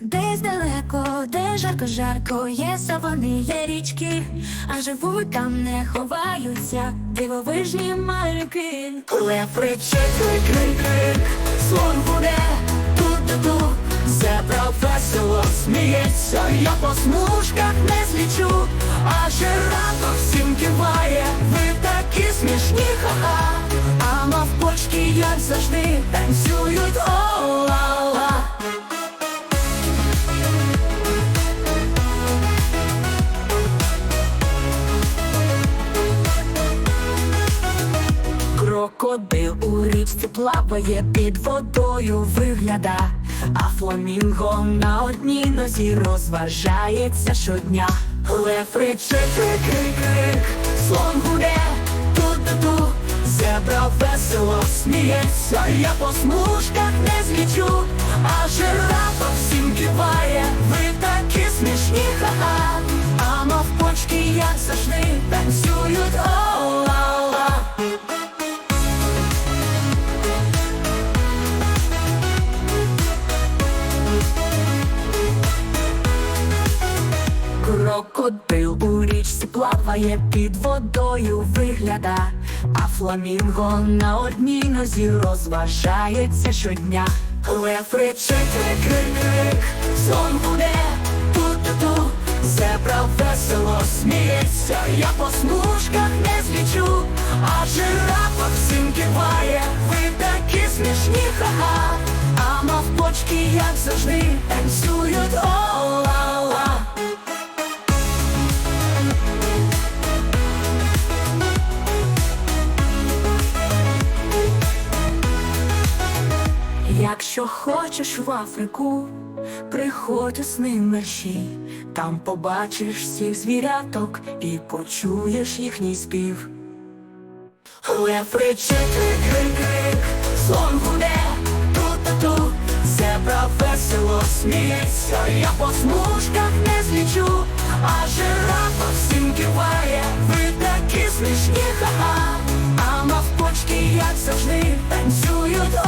Десь далеко, де жарко, жарко, є савани, є річки, а живуть там, не ховаються, дивовижні малюки. Лев кричить, крик, крик, крик, слон буде тут-ту-ту, зебра весело сміється, я по смужках не злічу, а жирафа всім киває, ви такі смішні, ха-ха, а мавпочки, як завжди, танцюють о-ла-ла. Крокодил у річці плаває під водою вигляда, а фламінго на одній нозі розважається щодня. Лев ричить, крик, крик, крик, слон гуде, тут-ту-ту, зебра весело сміється, я по смужках Крокодил у річці плаває під водою вигляда, а фламінго на одній нозі розважається щодня. Лев ричить, крик, сон буде тут-ту-ту, зебра весело сміється, я по смужках не злічу, а жирафа всім киває, ви такі смішні, ха-ха, а мавпочки, як завжди, танцюють Якщо хочеш в Африку, приходь з ним там побачиш всіх звіряток і почуєш їхній спів. Лепричити крик-крик, слон гуде, ту-ту-ту, зебра весело сміється, я по смужках не злічу, а жирафа всім киває, ви такі смішні ха-ха, а мавпочки, як завжди, танцюють.